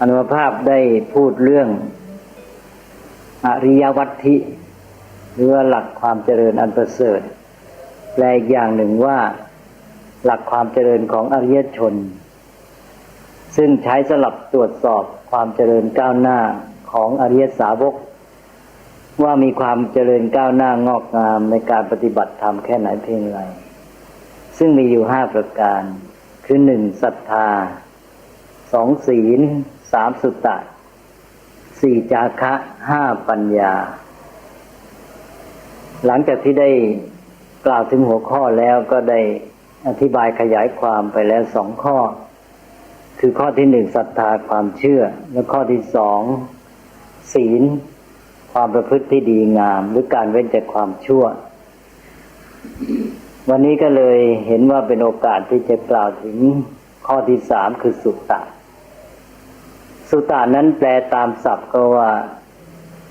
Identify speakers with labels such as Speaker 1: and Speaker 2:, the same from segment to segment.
Speaker 1: อนุภาพได้พูดเรื่อง อริยวัตถิหรือหลักความเจริญอันประเสริฐแปลอีกอย่างหนึ่งว่าหลักความเจริญของอริยชน ซึ่งใช้สลับตรวจสอบความเจริญก้าวหน้าของอริยสาวก ว่ามีความเจริญก้าวหน้างอกงามในการปฏิบัติธรรมแค่ไหนเพียงไรซึ่งมีอยู่ห้าประการ คือหนึ่งศรัทธาสองศีล สามสุตตะสี่จาคะห้าปัญญา หลังจากที่ได้กล่าวถึงหัวข้อแล้วก็ได้อธิบายขยายความไปแล้วสองข้อ คือข้อที่หนึ่งศรัทธาความเชื่อ และข้อที่สองศีล ความประพฤติที่ดีงาม หรือการเว้นจากความชั่ว วันนี้ก็เลยเห็นว่าเป็นโอกาสที่จะกล่าวถึงข้อที่สามคือสุตตะ สุตตะนั้นแปลตามศัพท์ก็ว่า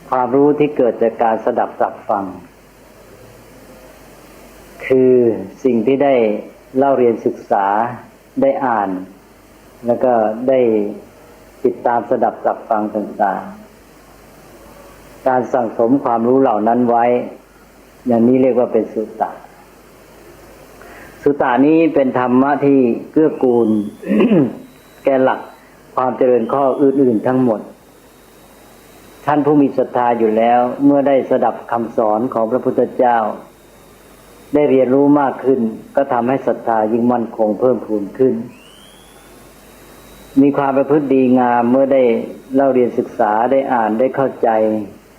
Speaker 1: ความรู้ที่เกิดจากการสดับสับฟัง คือสิ่งที่ได้เล่าเรียนศึกษาได้อ่าน แล้วก็ได้ติดตามสดับสับฟังต่างๆ การสั่งสมความรู้เหล่านั้นไว้ อย่างนี้เรียกว่าเป็นสุตตะสุตตานี้เป็นธรรมะที่เกื้อกูล แก่หลัก ความเจริญข้ออื่น ๆ ทั้งหมด ท่านผู้มีศรัทธาอยู่แล้ว เมื่อได้สดับคำสอนของพระพุทธเจ้า ได้เรียนรู้มากขึ้น ก็ทำให้ศรัทธายิ่งมั่นคงเพิ่มพูนขึ้น มีความประพฤติดีงามเมื่อได้เล่าเรียนศึกษาได้อ่านได้เข้าใจ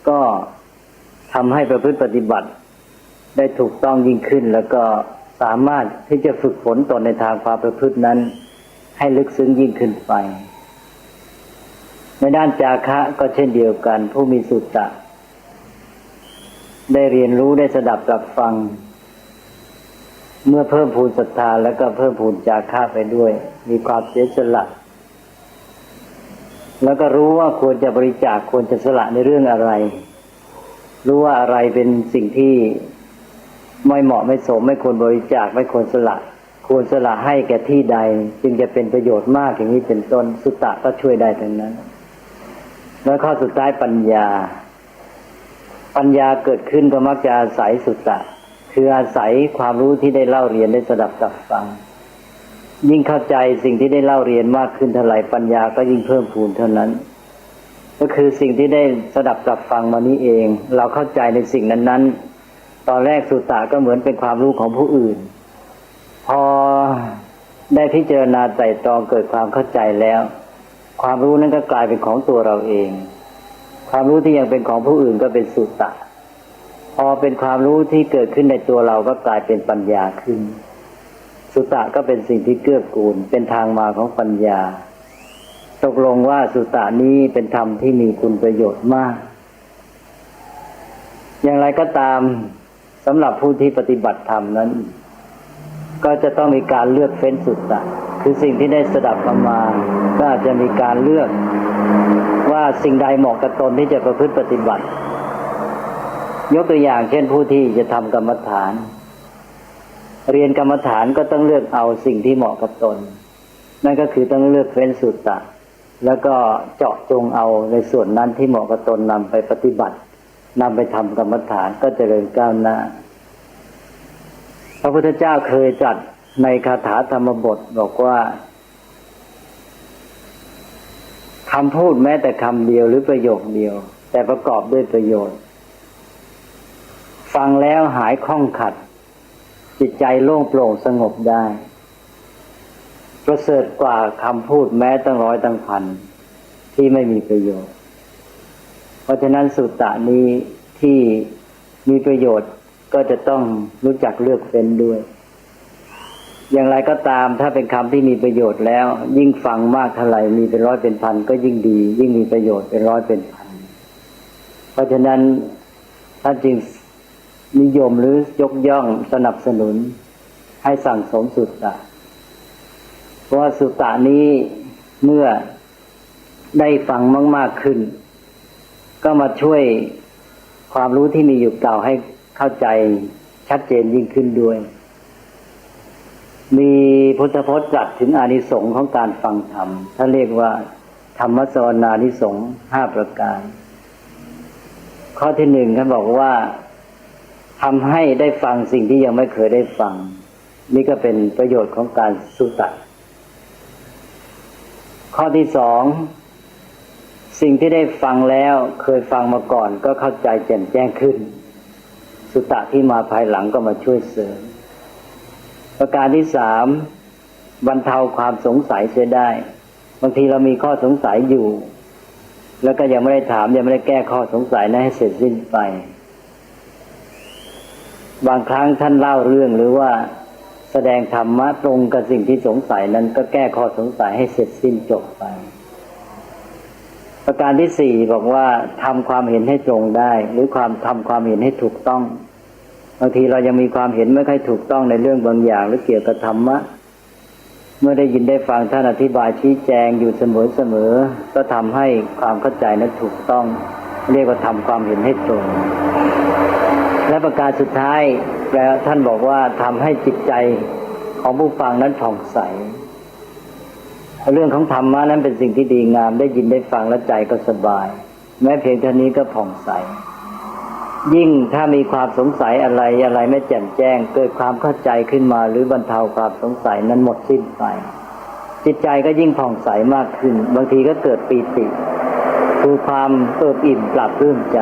Speaker 1: ก็ทำให้ประพฤติปฏิบัติ ได้ถูกต้องยิ่งขึ้น แล้วก็สามารถที่จะฝึกฝนตนในทางความประพฤตินั้นให้ลึกซึ้งยิ่งขึ้นไป ในด้านจาคะก็เช่นเดียวกัน ผู้มีสุตตะ ได้เรียนรู้ได้สดับกับฟัง เมื่อเพิ่มพูนศรัทธาแล้วก็เพิ่มพูนจาคะไปด้วย มีความเสียสละแล้วก็รู้ว่าควรจะบริจาคควรจะสละในเรื่องอะไร รู้ว่าอะไรเป็นสิ่งที่ไม่เหมาะไม่สม ไม่ควรบริจาคไม่ควรสละ ควรสละให้แก่ที่ใด จึงจะเป็นประโยชน์มากอย่างนี้เป็นต้นสุตตะก็ช่วยได้ทั้งนั้น แล้วข้อสุดท้ายปัญญา ปัญญาเกิดขึ้นก็มักจะอาศัยสุตตะ คืออาศัยความรู้ที่ได้เล่าเรียนได้สดับกับฟัง ยิ่งเข้าใจสิ่งที่ได้เล่าเรียนมากขึ้นเท่าไหร่ปัญญาก็ยิ่งเพิ่มพูนเท่านั้น ก็คือสิ่งที่ได้สดับกับฟังมานี้เอง เราเข้าใจในสิ่งนั้น ๆ ตอนแรกสุตตะก็เหมือนเป็นความรู้ของผู้อื่น พอได้พิจารณาไตรตองเกิดความเข้าใจแล้ว ความรู้นั้นก็กลายเป็นของตัวเราเอง ความรู้ที่ยังเป็นของผู้อื่นก็เป็นสุตตะ พอเป็นความรู้ที่เกิดขึ้นในตัวเราก็กลายเป็นปัญญาขึ้น สุตตะก็เป็นสิ่งที่เกื้อกูล เป็นทางมาของปัญญา ตกลงว่าสุตตะนี้เป็นธรรมที่มีคุณประโยชน์มาก อย่างไรก็ตามสำหรับผู้ที่ปฏิบัติธรรมนั้น ก็จะต้องมีการเลือกเฟ้นสุตตะ คือสิ่งที่ได้สดับมา ก็อาจจะมีการเลือกว่าสิ่งใดเหมาะกับตนที่จะประพฤติปฏิบัติ ยกตัวอย่างเช่นผู้ที่จะทำกรรมฐาน เรียนกรรมฐานก็ต้องเลือกเอาสิ่งที่เหมาะกับตน นั่นก็คือต้องเลือกเฟ้นสุตตะ แล้วก็เจาะจงเอาในส่วนนั้นที่เหมาะกับตนนำไปปฏิบัตินำไปทำกรรมฐานก็จเจริญก้าวหน้า พระพุทธเจ้าเคยจัด ในคาถาธรรมบทบอกว่าคำพูดแม้แต่คำเดียวหรือประโยคเดียว แต่ประกอบด้วยประโยชน์ ฟังแล้วหายข้องขัด จิตใจโล่งโปร่งสงบได้ ประเสริฐกว่าคำพูดแม้ตั้งร้อยตั้งพันที่ไม่มีประโยชน์ เพราะฉะนั้นสุตตะนี้ที่มีประโยชน์ก็จะต้องรู้จักเลือกเฟ้นด้วย อย่างไรก็ตามถ้าเป็นคำที่มีประโยชน์แล้ว ยิ่งฟังมากเท่าไหร่มีเป็นร้อยเป็นพันก็ยิ่งดี ยิ่งมีประโยชน์เป็นร้อยเป็นพัน เพราะฉะนั้นท่านจึงนิยมหรือยกย่องสนับสนุน ให้สั่งสมสุตตะเพราะสุตตะนี้เมื่อได้ฟังมาก ๆขึ้น ก็มาช่วยความรู้ที่มีอยู่เก่าให้เข้าใจชัดเจนยิ่งขึ้นด้วย มีพุทธพจน์จัดถึงอานิสงส์ของการฟังธรรมท่านเรียกว่าธรรมสวนานิสงส์ห้าประการ ข้อที่หนึ่งท่านบอกว่าทำให้ได้ฟังสิ่งที่ยังไม่เคยได้ฟัง นี่ก็เป็นประโยชน์ของการสุตะข้อที่สองสิ่งที่ได้ฟังแล้วเคยฟังมาก่อน ก็เข้าใจแจ่มแจ้งขึ้น สุตะที่มาภายหลังก็มาช่วยเสริม ประการที่สามบรรเทาความสงสัยเสียได้ บางทีเรามีข้อสงสัยอยู่ แล้วก็ยังไม่ได้ถามยังไม่ได้แก้ข้อสงสัยนั้นให้เสร็จสิ้นไป บางครั้งท่านเล่าเรื่องหรือว่าแสดงธรรมะตรงกับสิ่งที่สงสัยนั้นก็แก้ข้อสงสัยให้เสร็จสิ้นจบไป ประการที่สี่บอกว่าทำความเห็นให้ตรงได้ หรือความทำความเห็นให้ถูกต้อง บางทีเรายังมีความเห็นไม่ค่อยถูกต้องในเรื่องบางอย่าง หรือเกี่ยวกับธรรมะ เมื่อได้ยินได้ฟังท่านอธิบายชี้แจงอยู่เสมอเสมอ ก็ทำให้ความเข้าใจนั้นถูกต้อง เรียกว่าทำความเห็นให้ตรง และประการสุดท้ายแปลท่านบอกว่าทำให้จิตใจของผู้ฟังนั้นผ่องใส เรื่องของธรรมะนั้นเป็นสิ่งที่ดีงาม ได้ยินได้ฟังแล้วใจก็สบาย แม้เพียงเท่านี้ก็ผ่องใส ยิ่งถ้ามีความสงสัยอะไรอะไรไม่แจ่มแจ้ง เกิดความเข้าใจขึ้นมา หรือบรรเทาความสงสัยนั้นหมดสิ้นไป จิตใจก็ยิ่งผ่องใสมากขึ้น บางทีก็เกิดปีติ คือความเอิบอิ่มปรับรื่มใจ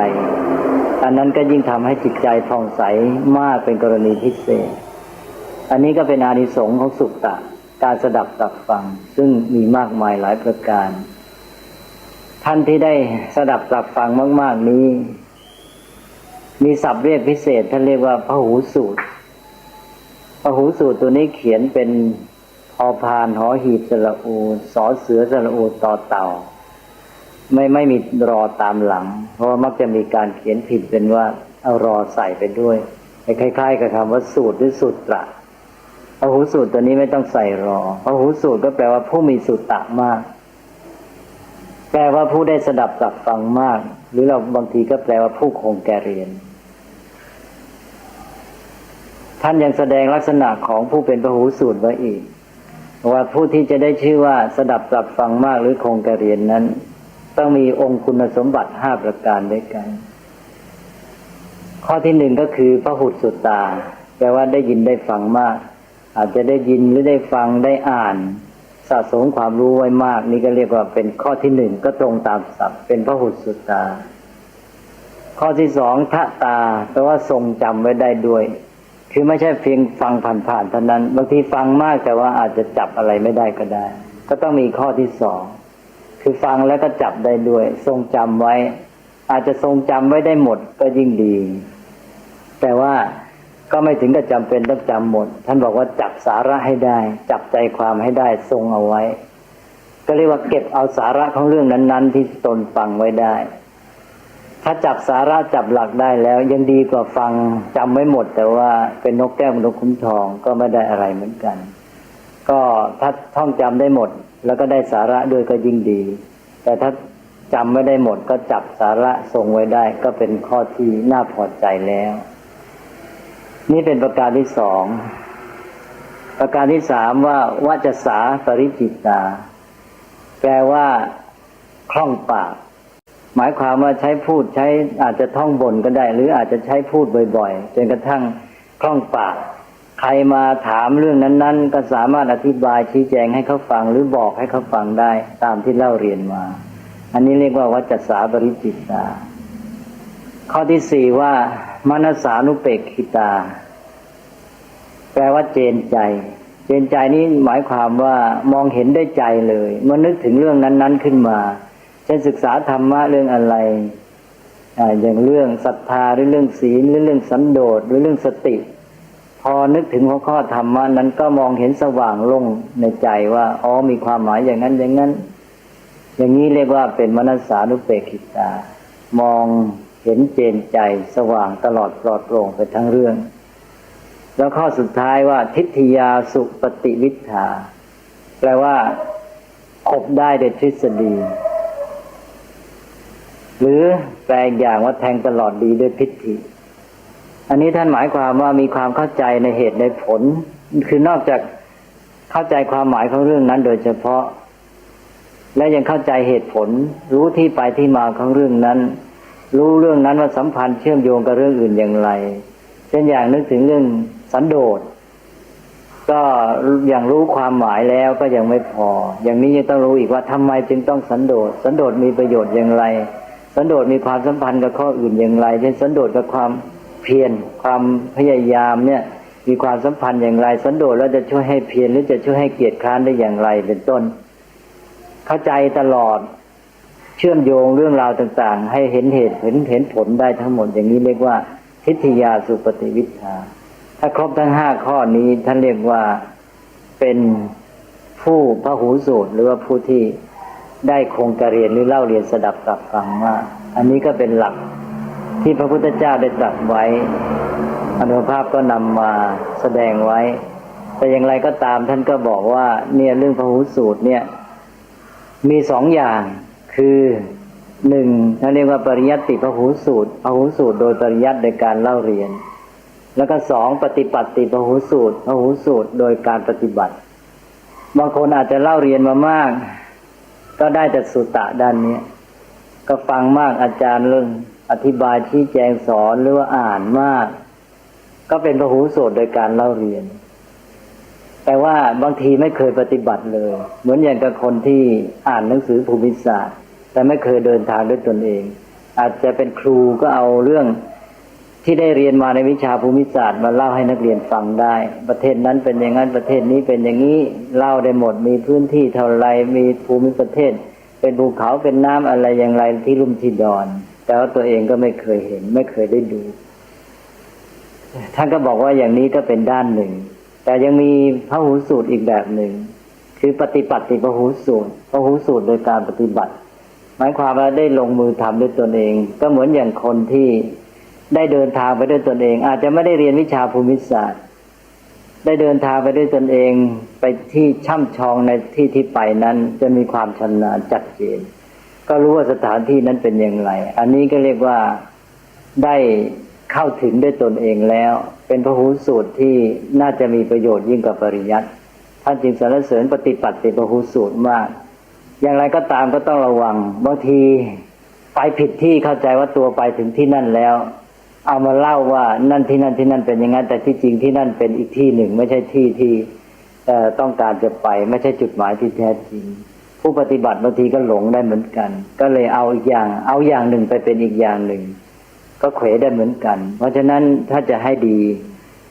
Speaker 1: อันนั้นก็ยิ่งทำให้จิตใจผ่องใสมากเป็นกรณีพิเศษ อันนี้ก็เป็นอานิสงส์ของสุตตะ การสดับตับฟัง ซึ่งมีมากมายหลายประการ ท่านที่ได้สดับตับฟังมาก ๆนี้ มีศัพท์เรียกพิเศษท่านเรียกว่าพหูสูตรพหูสูตรตัวนี้เขียนเป็นพอพานหอหีบสระอูสอเสือสระอูต่อเต่า ไม่ไม่มีรอตามหลัง เพราะว่ามักจะมีการเขียนผิดเป็นว่าเอารอใส่ไปด้วยคล้ายๆกับคำว่าสูตรหรือสูตรละพหูสูตรตัวนี้ไม่ต้องใส่รอพหูสูตรก็แปลว่าผู้มีสุตตะมาก แปลว่าผู้ได้สดับตับฟังมาก หรือเราบางทีก็แปลว่าผู้คงแก่เรียน ท่านยังแสดงลักษณะของผู้เป็นพระหูสูตรไว้อีก ว่าผู้ที่จะได้ชื่อว่าสดับตับฟังมากหรือคงแก่เรียนนั้น ต้องมีองค์คุณสมบัติห้าประการด้วยกัน ข้อที่หนึ่งก็คือพระหุสุตตาแปลว่าได้ยินได้ฟังมาก อาจจะได้ยินหรือได้ฟังได้อ่าน สะสมความรู้ไว้มาก นี่ก็เรียกว่าเป็นข้อที่หนึ่งก็ตรงตามศัพท์เป็นพระหุสุตตา ข้อที่สองทะตาแปลว่าทรงจำไว้ได้ด้วย คือไม่ใช่เพียงฟังผ่านๆเท่านั้น บางทีฟังมากแต่ว่าอาจจะจับอะไรไม่ได้ก็ได้ ก็ต้องมีข้อที่สองคือฟังแล้วก็จับได้ด้วย ทรงจำไว้ อาจจะทรงจำไว้ได้หมดก็ยิ่งดี แต่ว่าก็ไม่ถึงกับจำเป็นต้องจำหมด ท่านบอกว่าจับสาระให้ได้ จับใจความให้ได้ทรงเอาไว้ ก็เรียกว่าเก็บเอาสาระของเรื่องนั้น ๆ ที่ตนฟังไว้ได้ ถ้าจับสาระจับหลักได้แล้ว ยังดีกว่าฟังจำไม่หมด แต่ว่าเป็นนกแก้วนกคุ้มทองก็ไม่ได้อะไรเหมือนกัน ก็ถ้าท่องจำได้หมด แล้วก็ได้สาระด้วยก็ยิ่งดี แต่ถ้าจำไม่ได้หมดก็จับสาระทรงไว้ได้ ก็เป็นข้อที่น่าพอใจแล้ว นี่เป็นประการที่สองประการที่สามว่าวัจสาปริจิตตาแปลว่าคล่องปาก หมายความว่าใช้พูดใช้อาจจะท่องบนก็ได้ หรืออาจจะใช้พูดบ่อยๆจนกระทั่งคล่องปาก ใครมาถามเรื่องนั้น ๆ ก็สามารถอธิบายชี้แจงให้เขาฟังหรือบอกให้เขาฟังได้ตามที่เล่าเรียนมา อันนี้เรียกว่าวัจสาบริจิตตาข้อที่สี่ว่ามนสานุเปกขิตา แปลว่าเจนใจเจนใจนี้หมายความว่ามองเห็นได้ใจเลย เมื่อนึกถึงเรื่องนั้น ๆ ขึ้นมา เช่นศึกษาธรรมะเรื่องอะไรออย่างเรื่องศรัทธาหรือเรื่องศีลหรือเรื่องสันโดษหรือเรื่องสติ พอนึกถึงหัวข้อธรรมะนั้นก็มองเห็นสว่างลงในใจว่าอ๋อมีความหมายอย่างนั้นอย่างนั้น อย่างนี้เรียกว่าเป็นมนัสสานุเปกขิตา มองเห็นเจนใจสว่างตลอดปลอดโปร่งไปทั้งเรื่อง แล้วข้อสุดท้ายว่าทิฏยาสุปฏิวิทาแปลว่าคบได้โดยทฤษฎี หรือแปลอย่างว่าแทงตลอดดีด้วยพิธีอันนี้ท่านหมายความว่ามีความเข้าใจในเหตุในผล คือนอกจากเข้าใจความหมายของเรื่องนั้น โดยเฉพาะ และยังเข้าใจเหตุผล รู้ที่ไปที่มาของเรื่องนั้น รู้เรื่องนั้นว่าสัมพันธ์เชื่อมโยงกับเรื่องอื่นอย่างไร เช่นอย่างนึกถึงเรื่องสันโดษก็อย่างรู้ความหมายแล้วก็ยังไม่พอ อย่างนี้ยังต้องรู้อีกว่าทำไมจึงต้องสันโดษสันโดษมีประโยชน์อย่างไร สันโดษมีความสัมพันธ์กับข้ออื่นอย่างไรเช่นสันโดษกับความเพียรความพยายามเนี่ยมีความสัมพันธ์อย่างไร สันโดษแล้วจะช่วยให้เพียรหรือจะช่วยให้เกียรติค้านได้อย่างไรเป็นต้น เข้าใจตลอดเชื่อมโยงเรื่องราวต่าง ๆ ให้เห็นเหตุเห็นเห็นผลได้ทั้งหมดอย่างนี้เรียกว่า ทิฏฐิยาสุปฏิวิชาถ้าครบทั้งห้าข้อนี้ท่านเรียกว่าเป็นผู้พระหูสูตรหรือว่าผู้ที่ ได้คงกระเรียนหรือเล่าเรียนสดับตับฟังมาอันนี้ก็เป็นหลักที่พระพุทธเจ้าได้ตรัสไว้อนุภาพก็นำมาแสดงไว้ แต่อย่างไรก็ตามท่านก็บอกว่า เนี่ยเรื่องพระหูสูตรเนี่ย มีสองอย่างคือหนึ่งท่านเรียกว่าปริยัติพระหูสูตรพหูสูตรโดยปริยัติโดยการเล่าเรียน แล้วก็สองปฏิปัติพระหูสูตรพหูสูตรโดยการปฏิบัติ บางคนอาจจะเล่าเรียนมามาก ก็ได้แต่สุตตะด้านนี้ก็ฟังมากอาจารย์เรื่องอธิบายชี้แจงสอนหรือว่าอ่านมาก ก็เป็นพระหูสูตรโดยการเล่าเรียน แต่ว่าบางทีไม่เคยปฏิบัติเลย เหมือนอย่างกับคนที่อ่านหนังสือภูมิศาสตร์ แต่ไม่เคยเดินทางด้วยตนเอง อาจจะเป็นครูก็เอาเรื่อง ที่ได้เรียนมาในวิชาภูมิศาสตร์มาเล่าให้นักเรียนฟังได้ ประเทศนั้นเป็นอย่างนั้นประเทศนี้เป็นอย่างนี้เล่าได้หมดมีพื้นที่เท่าไรมีภูมิประเทศ เป็นภูเขาเป็นน้ำอะไรอย่างไรที่ลุ่มที่ดอน แต่ว่าตัวเองก็ไม่เคยเห็น ไม่เคยได้ดูท่านก็บอกว่าอย่างนี้ก็เป็นด้านหนึ่ง แต่ยังมีพระหูสูตรอีกแบบหนึ่ง คือปฏิปัติพระหูสูตรพระหูสูตรโดยการปฏิบัติ หมายความว่าได้ลงมือทำด้วยตนเอง ก็เหมือนอย่างคนที่ ได้เดินทางไปด้วยตนเอง อาจจะไม่ได้เรียนวิชาภูมิศาสตร์ ได้เดินทางไปด้วยตนเองไปที่ช่ำชองในที่ที่ไปนั้นจะมีความชำนาญจัดเจน ก็รู้ว่าสถานที่นั้นเป็นอย่างไร อันนี้ก็เรียกว่าได้เข้าถึงด้วยตนเองแล้ว เป็นพระหูสูตรที่น่าจะมีประโยชน์ยิ่งกว่าปริยัติท่านจึงสรรเสริญปฏิปัติพระหูสูตรมาก อย่างไรก็ตามก็ต้องระวังบางทีไปผิดที่เข้าใจว่าตัวไปถึงที่นั่นแล้ว เอามาเล่าว่านั่นที่นั่นที่นั่นเป็นอย่างนั้นแต่ที่จริงที่นั่นเป็นอีกที่หนึ่ง ไม่ใช่ที่ที่ต้องการจะไป ไม่ใช่จุดหมายที่แท้จริง ผู้ปฏิบัติบางทีก็หลงได้เหมือนกัน ก็เลยเอาอีกอย่าง เอาอย่างหนึ่งไปเป็นอีกอย่างหนึ่ง ก็เขวได้เหมือนกัน เพราะฉะนั้นถ้าจะให้ดี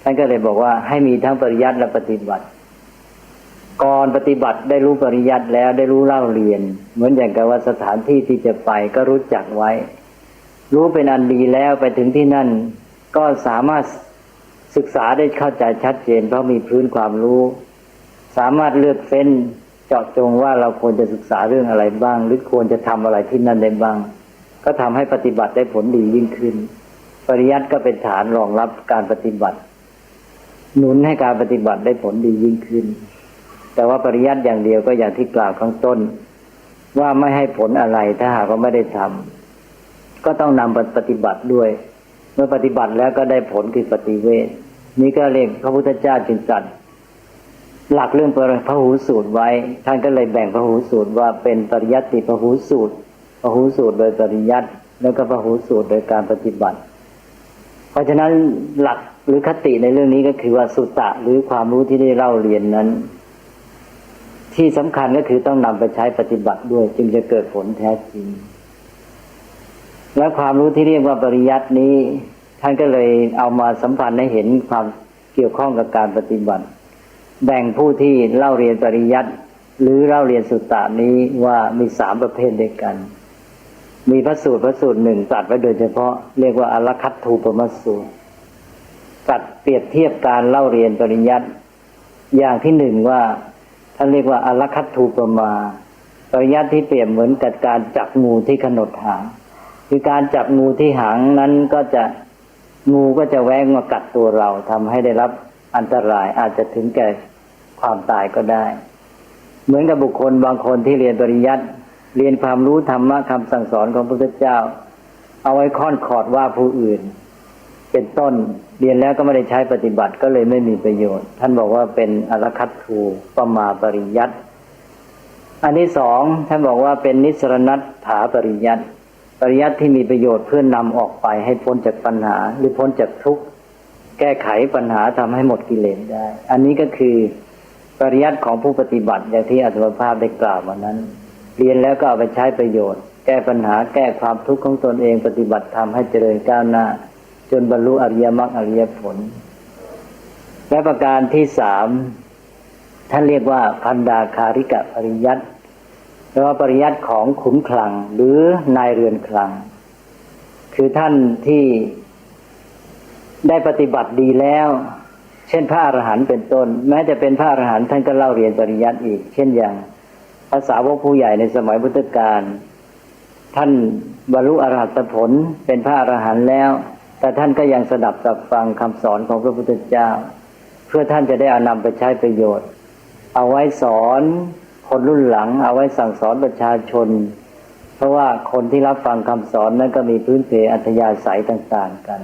Speaker 1: ท่านก็เลยบอกว่าให้มีทั้งปริยัติและปฏิบัติก่อนปฏิบัติได้รู้ปริยัติแล้วได้รู้เล่าเรียน เหมือนอย่างกับว่าสถานที่ที่จะไปก็รู้จักไว้ รู้เป็นอันดีแล้วไปถึงที่นั่น ก็สามารถศึกษาได้เข้าใจชัดเจน เพราะมีพื้นความรู้ สามารถเลือกเฟ้นเจาะจงว่าเราควรจะศึกษาเรื่องอะไรบ้าง หรือควรจะทำอะไรที่นั่นได้บ้าง ก็ทำให้ปฏิบัติได้ผลดียิ่งขึ้น ปริยัติก็เป็นฐานรองรับการปฏิบัติ หนุนให้การปฏิบัติได้ผลดียิ่งขึ้น แต่ว่าปริยัติอย่างเดียวก็อย่างที่กล่าวข้างต้น ว่าไม่ให้ผลอะไรถ้าหากว่าไม่ได้ทำ ก็ต้องนำปฏิบัติด้วย เมื่อปฏิบัติแล้วก็ได้ผลคือปฏิเวทนี่ก็เรียกพระพุทธเจ้าจึงจัดหลักเรื่องพระหูสูตรไว้ ท่านก็เลยแบ่งพระหูสูตรว่าเป็นปริยัติพระหูสูตรพระหูสูตรโดยปริยัติแล้วก็พระหูสูตรโดยการปฏิบัติ เพราะฉะนั้นหลักหรือคติในเรื่องนี้ก็คือว่าสุตตะหรือความรู้ที่ได้เล่าเรียนนั้น ที่สำคัญก็คือต้องนำไปใช้ปฏิบัติด้วย จึงจะเกิดผลแท้จริง และความรู้ที่เรียกว่าปริยัตินี้ ท่านก็เลยเอามาสัมพันธ์ให้เห็นความเกี่ยวข้องกับการปฏิบัติ แบ่งผู้ที่เล่าเรียนปริยัติหรือเล่าเรียนสุตตะนี้ว่ามีสามประเภทด้วยกัน มีพระสูตรพระสูตรหนึ่งตัดไว้โดยเฉพาะเรียกว่าอลคัตทูปมัสสูตรตัดเปรียบเทียบการเล่าเรียนปริยัติอย่างที่หนึ่งว่าท่านเรียกว่าอลคัตทูปมา ปริยัติที่เปรียบเหมือนกับการจับงูที่ขนดหาง คือการจับงูที่หางนั้นก็จะงูก็จะแว้งมากัดตัวเราทำให้ได้รับอันตรายอาจจะถึงแก่ความตายก็ได้ เหมือนกับบุคคลบางคนที่เรียนปริยัติเรียนความรู้ธรรมะคำสั่งสอนของพระพุทธเจ้า เอาไว้ค่อนขอดว่าผู้อื่น เป็นต้นเรียนแล้วก็ไม่ได้ใช้ปฏิบัติก็เลยไม่มีประโยชน์ ท่านบอกว่าเป็นอรคัตทูปมาปริยัติอันที่สองท่านบอกว่าเป็นนิสรณัตถาปริยัติ ปริยัติที่มีประโยชน์เพื่อนนำออกไปให้พ้นจากปัญหา หรือพ้นจากทุกข์แก้ไขปัญหาทำให้หมดกิเลสได้ อันนี้ก็คือปริยัติของผู้ปฏิบัติอย่างที่อัตมภาพได้กล่าวมานั้น เรียนแล้วก็เอาไปใช้ประโยชน์ แก้ปัญหาแก้ความทุกข์ของตนเอง ปฏิบัติทำให้เจริญก้าวหน้า จนบรรลุอริยมรรคอริยผล และประการที่สามท่านเรียกว่าพันดาคาริกะปริยัติ แปลว่าปริยัติของขุนคลังหรือนายเรือนคลัง คือท่านที่ได้ปฏิบัติดีแล้ว เช่นพระอรหันต์เป็นต้น แม้จะเป็นพระอรหันต์ท่านก็เล่าเรียนปริยัติอีก เช่นอย่างภาษาวกผู้ใหญ่ในสมัยพุทธกาลท่านบรรลุอรหัตผลเป็นพระอรหันต์แล้ว แต่ท่านก็ยังสดับสับฟังคำสอนของพระพุทธเจ้า เพื่อท่านจะได้อานำไปใช้ประโยชน์ เอาไว้สอน คนรุ่นหลังเอาไว้สั่งสอนประชาชน เพราะว่าคนที่รับฟังคำสอนนั้นก็มีพื้นเพอัธยาศัยต่าง ๆกัน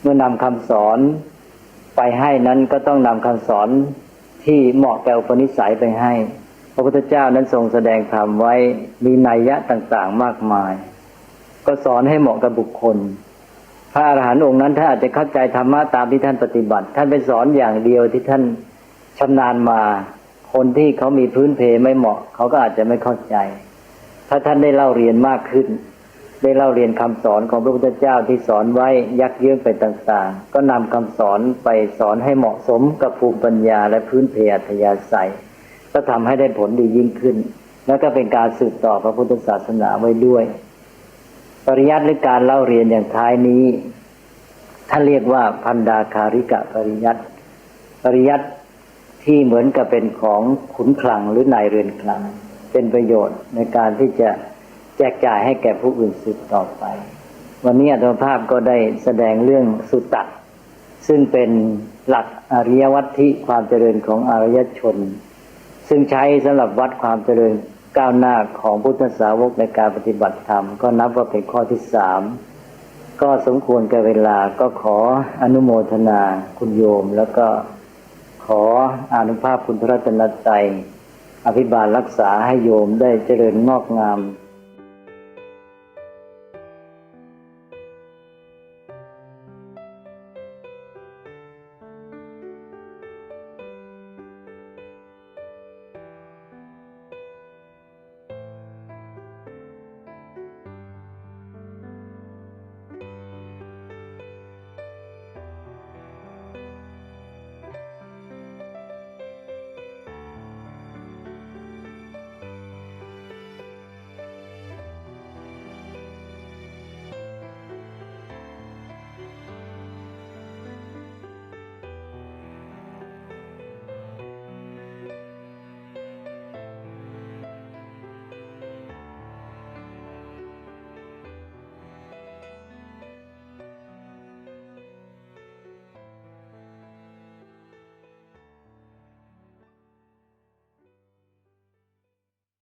Speaker 1: เมื่อนำคำสอนไปให้นั้นก็ต้องนำคำสอนที่เหมาะแก่อุปนิสัยไปให้ พระพุทธเจ้านั้นทรงแสดงธรรมไว้มีนัยยะต่างๆมากมาย ก็สอนให้เหมาะกับบุคคล พระอรหันต์องค์นั้นท่านอาจจะเข้าใจธรรมะตามที่ท่านปฏิบัติ ท่านไปสอนอย่างเดียวที่ท่านชำนาญมา คนที่เขามีพื้นเพไม่เหมาะ เขาก็อาจจะไม่เข้าใจ ถ้าท่านได้เล่าเรียนมากขึ้น ได้เล่าเรียนคำสอนของพระพุทธเจ้าที่สอนไว้ยักเยื้องไปต่างๆ ก็นำคำสอนไปสอนให้เหมาะสมกับภูมิปัญญาและพื้นเพอัธยาศัย ก็ทำให้ได้ผลดียิ่งขึ้น แล้วก็เป็นการสืบต่อพระพุทธศาสนาไว้ด้วย ปริยัติหรือการเล่าเรียนอย่างท้ายนี้ท่านเรียกว่าพันดาคาริกะปริยัติปริยัติ ที่เหมือนกับเป็นของขุนคลังหรือนายเรือนคลัง เป็นประโยชน์ในการที่จะแจกจ่ายให้แก่ผู้อื่นสืบต่อไป วันนี้อัตมภาพก็ได้แสดงเรื่องสุตตะซึ่งเป็นหลักอริยวัตถิความเจริญของอารยชน ซึ่งใช้สำหรับวัดความเจริญก้าวหน้าของพุทธสาวกในการปฏิบัติธรรม ก็นับว่าเป็นข้อที่สามก็สมควรแก่เวลาก็ขออนุโมทนาคุณโยมแล้วก็ ขออนุภาพคุณพระรัตนตรัยอภิบาลรักษาให้โยมได้เจริญงอกงาม